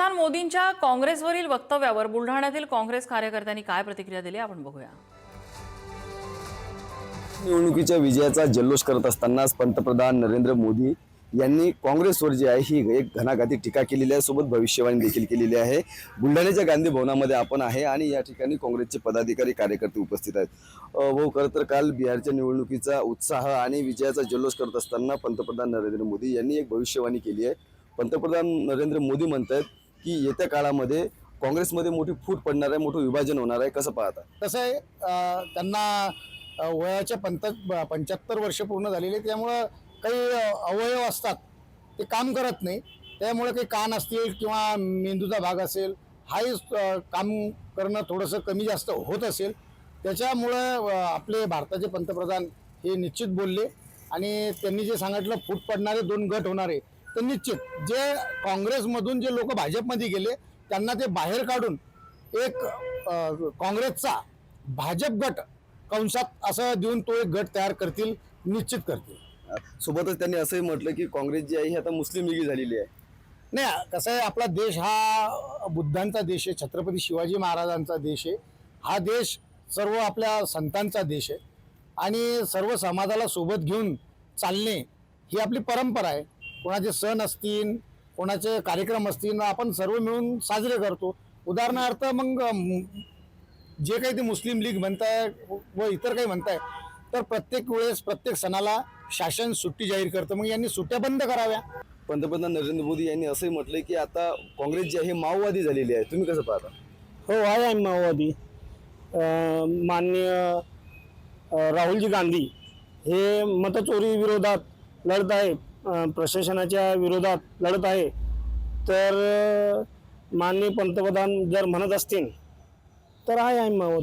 पंतप्रधान मोदींच्या काँग्रेसवरील वक्तव्यावर बुलढाण्यातील काँग्रेस कार्यकर्त्यांनी काय प्रतिक्रिया दिली आपण बघूया. निवडणुकीच्या विजयाचा जल्लोष करत असतानाच पंतप्रधान नरेंद्र मोदी यांनी काँग्रेसवर जी आहे ही एक घणाघाती टीका केलेली आहे. सोबत भविष्यवाणी देखील केलेली आहे. बुलढाण्याच्या गांधी भवनामध्ये आपण आहे आणि या ठिकाणी काँग्रेसचे पदाधिकारी कार्यकर्ते उपस्थित आहेत. अ, भाऊ खरं तर काल बिहारच्या निवडणुकीचा उत्साह आणि विजयाचा जल्लोष करत असताना पंतप्रधान नरेंद्र मोदी यांनी एक भविष्यवाणी केली आहे. पंतप्रधान नरेंद्र मोदी म्हणत आहेत की येत्या काळामध्ये काँग्रेसमध्ये मोठी फूट पडणार आहे मोठं विभाजन होणार आहे कसं पाहता? कसं आहे त्यांना वयाच्या पंत पंच्याहत्तर वर्ष पूर्ण झालेले त्यामुळं काही अवयव असतात ते काम करत नाही. त्यामुळे काही कान असतील किंवा मेंदूचा भाग असेल हाही काम करणं थोडंसं कमी जास्त होत असेल. त्याच्यामुळं आपले भारताचे पंतप्रधान हे निश्चित बोलले. आणि त्यांनी जे सांगितलं फूट पडणारे दोन गट होणारे तर निश्चित जे काँग्रेसमधून जे लोक भाजपमध्ये गेले त्यांना ते बाहेर काढून एक काँग्रेसचा भाजप गट कंसात असं देऊन तो एक गट तयार करतील निश्चित करतील. सोबतच त्यांनी असंही म्हटलं की काँग्रेस जी आहे ही आता मुस्लिम लीगी झालेली आहे. नाही कसं आहे आपला देश हा बुद्धांचा देश आहे छत्रपती शिवाजी महाराजांचा देश आहे. हा देश सर्व आपल्या संतांचा देश आहे. आणि सर्व समाजाला सोबत घेऊन चालणे ही आपली परंपरा आहे. कोणाचे सण असतील कोणाचे कार्यक्रम असतील आपण सर्व मिळून साजरे करतो. उदाहरणार्थ मग जे काही ते मुस्लिम लीग म्हणताय व इतर काही म्हणताय तर प्रत्येक वेळेस प्रत्येक सणाला शासन सुट्टी जाहीर करतं. मग यांनी सुट्ट्या बंद कराव्या. पंतप्रधान नरेंद्र मोदी यांनी असंही म्हटलंय की आता काँग्रेस जी आहे माओवादी झालेली आहे. तुम्ही कसं पाहता? हो आहे आम्ही माओवादी. अं, राहुलजी गांधी हे मतचोरी विरोधात लढत आहे अं, प्रशासनाच्या विरोधात लढत आहे. तर माननीय पंतप्रधान जर म्हणत असतील तर आहे आम्ही मावत.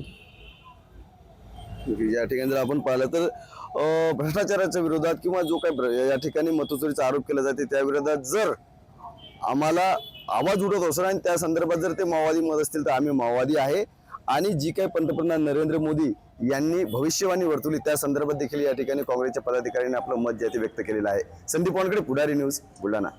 या ठिकाणी जर आपण पाहिलं तर भ्रष्टाचाराच्या विरोधात किंवा जो काही भ्र- या ठिकाणी मतचोरीचा आरोप केला जाते त्या विरोधात जर आम्हाला आवाज उठत असेल आणि त्या संदर्भात जर ते माओवादी मत असतील तर आम्ही माओवादी आहे. आणि जी काही पंतप्रधान नरेंद्र मोदी यांनी भविष्यवाणी वर्तवली त्या संदर्भात देखील या ठिकाणी काँग्रेसच्या पदाधिकाऱ्यांनी आपलं मत जे व्यक्त केलेलं आहे. संदीप वानकडे पुढारी न्यूज बुलढाणा.